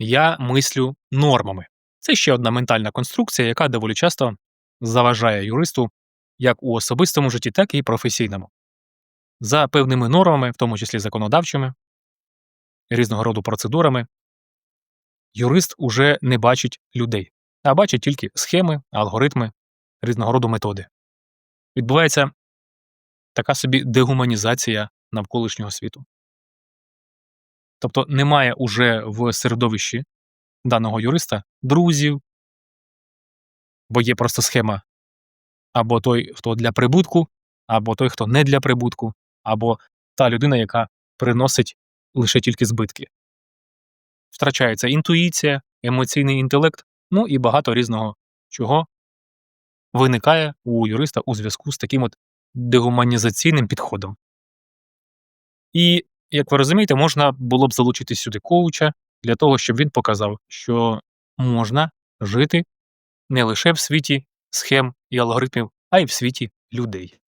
я мислю нормами. Це ще одна ментальна конструкція, яка доволі часто заважає юристу як у особистому житті, так і професійному. За певними нормами, в тому числі законодавчими, різного роду процедурами, юрист уже не бачить людей, а бачить тільки схеми, алгоритми, різного роду методи. Відбувається така собі дегуманізація навколишнього світу. Тобто немає уже в середовищі даного юриста друзів, бо є просто схема або той, хто для прибутку, або той, хто не для прибутку, або та людина, яка приносить лише тільки збитки. Втрачається інтуїція, емоційний інтелект, ну і багато різного чого виникає у юриста у зв'язку з таким от дегуманізаційним підходом. І, як ви розумієте, можна було б залучити сюди коуча для того, щоб він показав, що можна жити не лише в світі схем і алгоритмів, а й в світі людей.